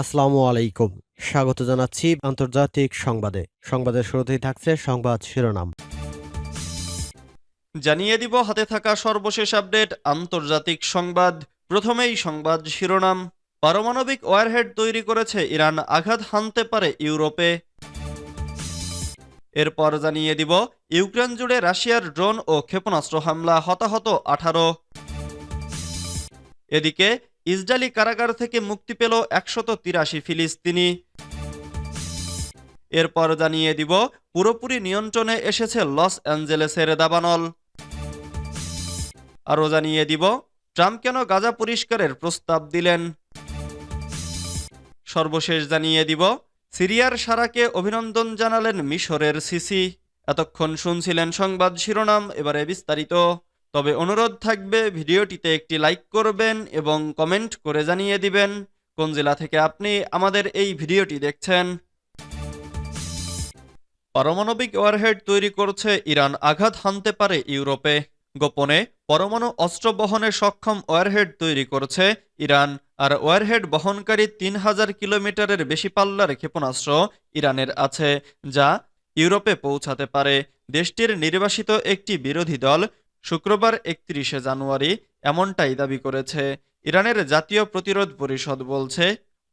আসসালামু আলাইকুম। স্বাগত জানাচ্ছি আন্তর্জাতিক সংবাদে। সংবাদের শুরুতেই থাকছে সংবাদ শিরোনাম। জানিয়ে দিব, হাতে থাকা সর্বশেষ আপডেট, আন্তর্জাতিক সংবাদ। প্রথমেই সংবাদ শিরোনাম। পারমাণবিক ওয়ারহেড তৈরি করেছে ইরান, আঘাত হানতে পারে ইউরোপে। এরপর জানিয়ে দিব, ইউক্রেন জুড়ে রাশিয়ার ড্রোন ও ক্ষেপণাস্ত্র হামলা, হতাহত আঠারো। এদিকে ইসরায়েলি কারাগার থেকে মুক্তি পেল একশত তিরাশি ফিলিস্তিনি। এরপর জানিয়ে দিব, পুরোপুরি নিয়ন্ত্রণে এসেছে লস অ্যাঞ্জেলেসের দাবানল। আরও জানিয়ে দিব, ট্রাম্প কেন গাজা পরিষ্কারের প্রস্তাব দিলেন? সর্বশেষ জানিয়ে দিব, সিরিয়ার সারাকে অভিনন্দন জানালেন মিশরের সিসি। এতক্ষণ শুনছিলেন সংবাদ শিরোনাম, এবারে বিস্তারিত। তবে অনুরোধ থাকবে ভিডিওটিতে একটি লাইক করবেন এবং কমেন্ট করে জানিয়ে দিবেন কোন জেলা থেকে আপনি আমাদের এই ভিডিওটি দেখছেন। পারমাণবিক ওয়ারহেড তৈরি করছে ইরান, আঘাত হানতে পারে ইউরোপে। গোপনে পরমাণু অস্ত্র বহনে সক্ষম ওয়ারহেড তৈরি করছে ইরান, আর ওয়ারহেড বহনকারী তিন হাজার কিলোমিটারের বেশি পাল্লার ক্ষেপণাস্ত্র ইরানের আছে, যা ইউরোপে পৌঁছাতে পারে। দেশটির নির্বাসিত একটি বিরোধী দল শুক্রবার একত্রিশে জানুয়ারি এমনটাই দাবি করেছে। ইরানের জাতীয় প্রতিরোধ পরিষদ বলছে,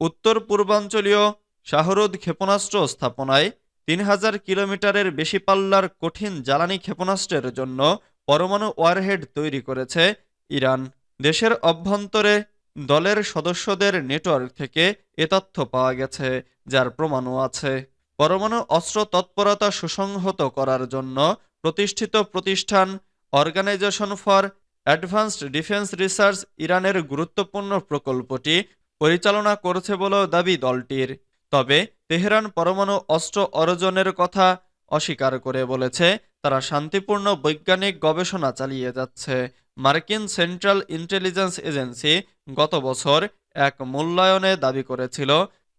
উত্তর পূর্বাঞ্চলীয় শাহরুদ ক্ষেপণাস্ত্র স্থাপনায় তিন হাজার কিলোমিটারের বেশি পাল্লার কঠিন জ্বালানি ক্ষেপণাস্ত্রের জন্য পরমাণু ওয়ারহেড তৈরি করেছে ইরান। দেশের অভ্যন্তরে দলের সদস্যদের নেটওয়ার্ক থেকে এ তথ্য পাওয়া গেছে, যার প্রমাণও আছে। পরমাণু অস্ত্র তৎপরতা সুসংহত করার জন্য প্রতিষ্ঠিত প্রতিষ্ঠান organisation for advanced defence research ইরানের গুরুত্বপূর্ণ প্রকল্পটি পরিচালনা করছে বলেও দাবি দলটির। তবে তেহরান পরমাণু অস্ত্র অর্জনের কথা অস্বীকার করে বলেছে, তারা শান্তিপূর্ণ বৈজ্ঞানিক গবেষণা চালিয়ে যাচ্ছে। মার্কিন সেন্ট্রাল ইন্টেলিজেন্স এজেন্সি গত বছর এক মূল্যায়নে দাবি করেছিল,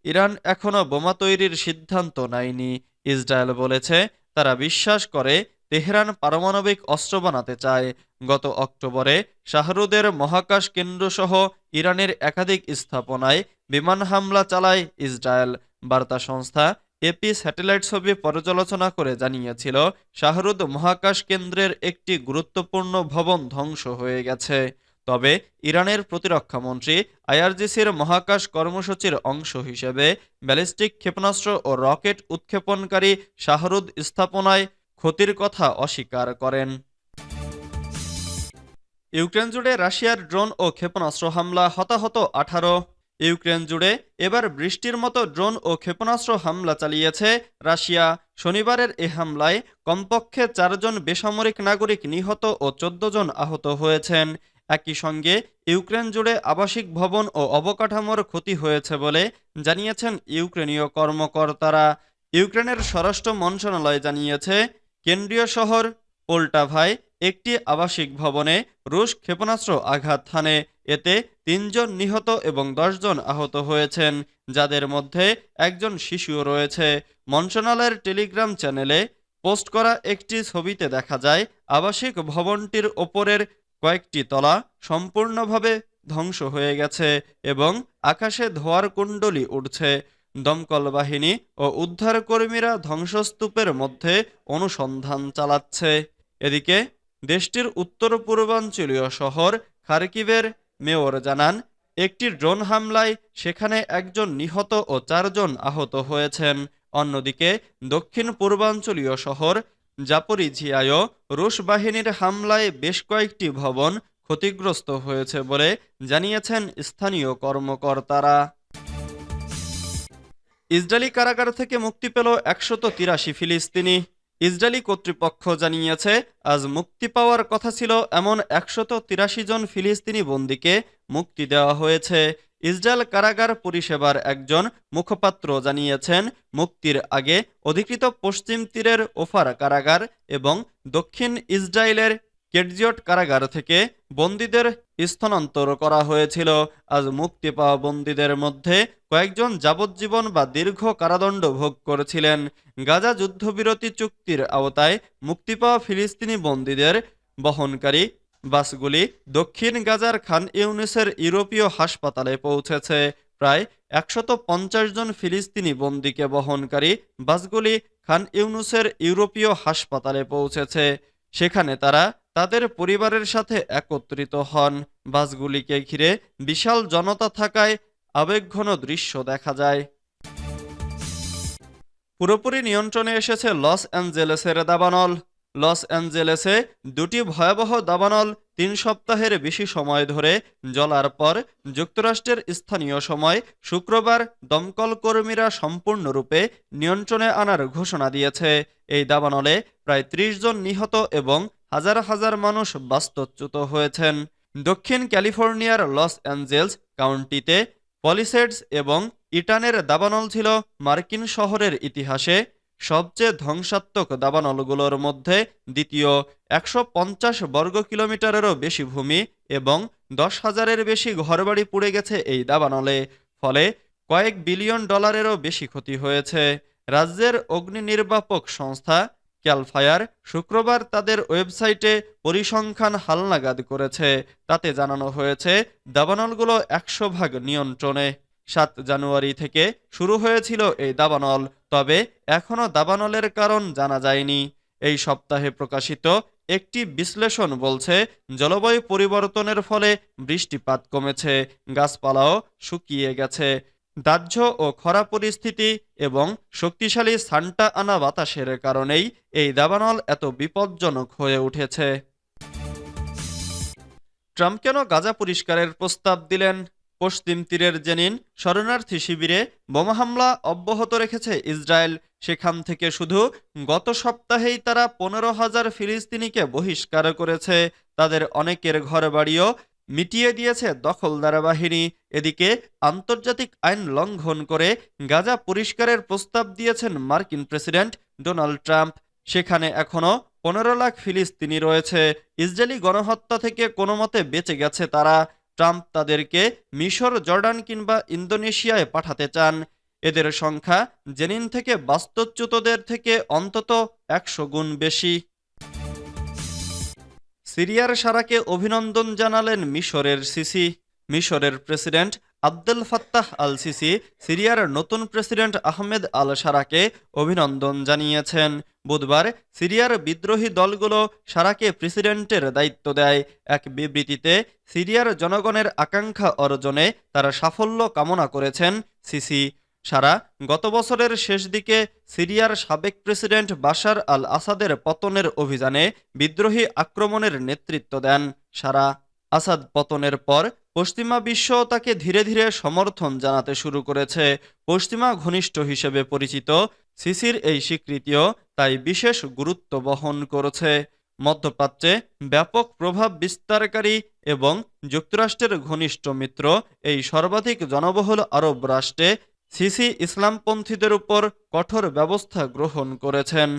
ইরান এখনও বোমা তৈরির সিদ্ধান্ত নেয়নি। ইসরায়েল বলেছে, তারা বিশ্বাস করে তেহরান পারমাণবিক অস্ত্র বানাতে চায়। গত অক্টোবরে শাহরুদের মহাকাশ কেন্দ্রসহ ইরানের একাধিক স্থাপনায় বিমান হামলা চালায় ইসরায়েল। বার্তা সংস্থা এপি স্যাটেলাইট ছবি পর্যালোচনা করে জানিয়েছিল, শাহরুদ মহাকাশ কেন্দ্রের একটি গুরুত্বপূর্ণ ভবন ধ্বংস হয়ে গেছে। তবে ইরানের প্রতিরক্ষামন্ত্রী আইআরজিসির মহাকাশ কর্মসূচির অংশ হিসেবে ব্যালিস্টিক ক্ষেপণাস্ত্র ও রকেট উৎক্ষেপণকারী শাহরুদ স্থাপনায় ক্ষতির কথা অস্বীকার করেন। ইউক্রেন জুড়ে রাশিয়ার ড্রোন ও ক্ষেপণাস্ত্র হামলা হতাহত আঠারো। ইউক্রেন জুড়ে এবার বৃষ্টির মতো ড্রোন ও ক্ষেপণাস্ত্র হামলা চালিয়েছে রাশিয়া। শনিবারের এ হামলায় কমপক্ষে চারজন বেসামরিক নাগরিক নিহত ও চোদ্দ জন আহত হয়েছেন। একই সঙ্গে ইউক্রেন জুড়ে আবাসিক ভবন ও অবকাঠামোর ক্ষতি হয়েছে বলে জানিয়েছেন ইউক্রেনীয় কর্মকর্তারা। ইউক্রেনের স্বরাষ্ট্র মন্ত্রণালয় জানিয়েছে কেন্দ্রীয় শহর পোল্টাভায় একটি আবাসিক ভবনে রুশ ক্ষেপণাস্ত্র আঘাত হানে। এতে তিনজন নিহত এবং দশজন আহত হয়েছেন, যাদের মধ্যে একজন শিশুও রয়েছে। মন্ত্রণালয়ের টেলিগ্রাম চ্যানেলে পোস্ট করা একটি ছবিতে দেখা যায়, আবাসিক ভবনটির ওপরের কয়েকটি তলা সম্পূর্ণভাবে ধ্বংস হয়ে গেছে এবং আকাশে ধোয়ার কুণ্ডলি উঠছে দমকল বাহিনী ও উদ্ধারকর্মীরা ধ্বংসস্তূপের মধ্যে অনুসন্ধান চালাচ্ছে। এদিকে, দেশটির উত্তর পূর্বাঞ্চলীয় শহর খারকিভের মেয়র জানান, একটি ড্রোন হামলায় সেখানে একজন নিহত ও চারজন আহত হয়েছেন। অন্যদিকে দক্ষিণ পূর্বাঞ্চলীয় শহর জাপরিঝিয়ায়ও রুশ বাহিনীর হামলায় বেশ কয়েকটি ভবন ক্ষতিগ্রস্ত হয়েছে বলে জানিয়েছেন স্থানীয় কর্মকর্তারা। ইসরায়েলি কারাগার থেকে মুক্তি পেল একশত তিরাশি ফিলিস্তিনি। ইসরায়েলি কর্তৃপক্ষ জানিয়েছে, আজ মুক্তি পাওয়ার কথা ছিল এমন একশত তিরাশি জন ফিলিস্তিনি বন্দীকে মুক্তি দেওয়া হয়েছে। ইসরায়েল কারাগার পরিষেবার একজন মুখপাত্র জানিয়েছেন, মুক্তির আগে অধিকৃত পশ্চিম তীরের ওফার কারাগার এবং দক্ষিণ ইসরায়েলের কেটজিয়ট কারাগার থেকে বন্দীদের স্থানান্তর করা হয়েছিল। আজ মুক্তি পাওয়া বন্দীদের মধ্যে কয়েকজন যাবজ্জীবন বা দীর্ঘ কারাদণ্ড ভোগ করেছিলেন। গাজা যুদ্ধবিরতি চুক্তির আওতায় মুক্তি পাওয়া ফিলিস্তিনি বন্দীদের বহনকারী বাসগুলি দক্ষিণ গাজার খান ইউনিসের ইউরোপীয় হাসপাতালে পৌঁছেছে। প্রায় একশত জন ফিলিস্তিনি বন্দীকে বহনকারী বাসগুলি খান ইউনুসের ইউরোপীয় হাসপাতালে পৌঁছেছে। সেখানে তারা তাদের পরিবারের সাথে একত্রিত হন। বাসগুলিকে ঘিরে বিশাল জনতা থাকায় আবেগঘন দৃশ্য দেখা যায়। পুরোপুরি নিয়ন্ত্রণে এসেছে লস অ্যাঞ্জেলেসের দাবানল। লস অ্যাঞ্জেলেসে দুটি ভয়াবহ দাবানল তিন সপ্তাহের বেশি সময় ধরে জ্বলার পর যুক্তরাষ্ট্রের স্থানীয় সময় শুক্রবার দমকল কর্মীরা সম্পূর্ণরূপে নিয়ন্ত্রণে আনার ঘোষণা দিয়েছে। এই দাবানলে প্রায় ত্রিশ জন নিহত এবং হাজার হাজার মানুষ বাস্তুচ্যুত হয়েছেন। দক্ষিণ ক্যালিফোর্নিয়ার লস অ্যাঞ্জেলস কাউন্টিতে পলিসেডস এবং ইটানের দাবানল ছিল মার্কিন শহরের ইতিহাসে সবচেয়ে ধ্বংসাত্মক দাবানলগুলোর মধ্যে দ্বিতীয়। একশো পঞ্চাশ বর্গ কিলোমিটারেরও বেশি ভূমি এবং দশ হাজারের বেশি ঘরবাড়ি পুড়ে গেছে এই দাবানলে, ফলে কয়েক বিলিয়ন ডলারেরও বেশি ক্ষতি হয়েছে। রাজ্যের অগ্নি নির্বাপক সংস্থা ক্যালফায়ার শুক্রবার তাদের ওয়েবসাইটে পরিসংখ্যান হালনাগাদ করেছে। তাতে জানানো হয়েছে, দাবানলগুলো একশো ভাগ নিয়ন্ত্রণে। সাত জানুয়ারি থেকে শুরু হয়েছিল এই দাবানল, তবে এখনও দাবানলের কারণ জানা যায়নি। এই সপ্তাহে প্রকাশিত একটি বিশ্লেষণ বলছে, জলবায়ু পরিবর্তনের ফলে বৃষ্টিপাত কমেছে, গাছপালাও শুকিয়ে গেছে। দাহ্য ও খরা পরিস্থিতি এবং শক্তিশালী সান্টা আনা বাতাসের কারণেই এই দাবানল এত বিপজ্জনক হয়ে উঠেছে। ট্রাম্প কেন গাজা পরিষ্কারের প্রস্তাব দিলেন? পশ্চিম তীরের জেনিন শরণার্থী শিবিরে বোমা হামলা অব্যাহত রেখেছে ইসরায়েল। সেখান থেকে শুধু গত সপ্তাহেই তারা পনেরো হাজার ফিলিস্তিনিকে বহিষ্কার করেছে। তাদের অনেকের ঘরবাড়িও মিটিয়ে দিয়েছে দখলদার বাহিনী এদিকে আন্তর্জাতিক আইন লঙ্ঘন করে গাজা পরিষ্কারের প্রস্তাব দিয়েছেন মার্কিন প্রেসিডেন্ট ডোনাল্ড ট্রাম্প। সেখানে এখনও পনেরো লাখ ফিলিস্তিনি রয়েছে। ইসরায়েলি গণহত্যা থেকে কোনো মতে বেঁচে গেছে তারা। ট্রাম্প তাদেরকে মিশর, জর্ডান কিংবা ইন্দোনেশিয়ায় পাঠাতে চান। এদের সংখ্যা জেনিন থেকে বাস্তুচ্যুতদের থেকে অন্তত একশো গুণ বেশি। সিরিয়ার সারাকে অভিনন্দন জানালেন মিশরের সিসি। মিশরের president Abdul Fattah al Sisi সিরিয়ার নতুন প্রেসিডেন্ট আহমেদ আল সারাকে অভিনন্দন জানিয়েছেন। বুধবার সিরিয়ার বিদ্রোহী দলগুলো সারাকে প্রেসিডেন্টের দায়িত্ব দেয়। এক বিবৃতিতে, সিরিয়ার জনগণের আকাঙ্ক্ষা অর্জনে তারা সাফল্য কামনা করেছেন সিসি। সারা গত বছরের শেষ দিকে সিরিয়ার সাবেক প্রেসিডেন্ট বাশার আল আসাদের পতনের অভিযানে বিদ্রোহী আক্রমণের নেতৃত্ব দেন। সারা আসাদ পতনের পর পশ্চিমা বিশ্ব তাকে ধীরে ধীরে সমর্থন জানাতে শুরু করেছে। পশ্চিমা ঘনিষ্ঠ হিসেবে পরিচিত সিসির এই স্বীকৃতিও তাই বিশেষ গুরুত্ব বহন করেছে। মধ্যপ্রাচ্যে ব্যাপক প্রভাব বিস্তারকারী এবং যুক্তরাষ্ট্রের ঘনিষ্ঠ মিত্র এই সর্বাধিক জনবহুল আরব রাষ্ট্রে সিসি ইসলামপন্থীদের উপর কঠোর ব্যবস্থা গ্রহণ করেছেন।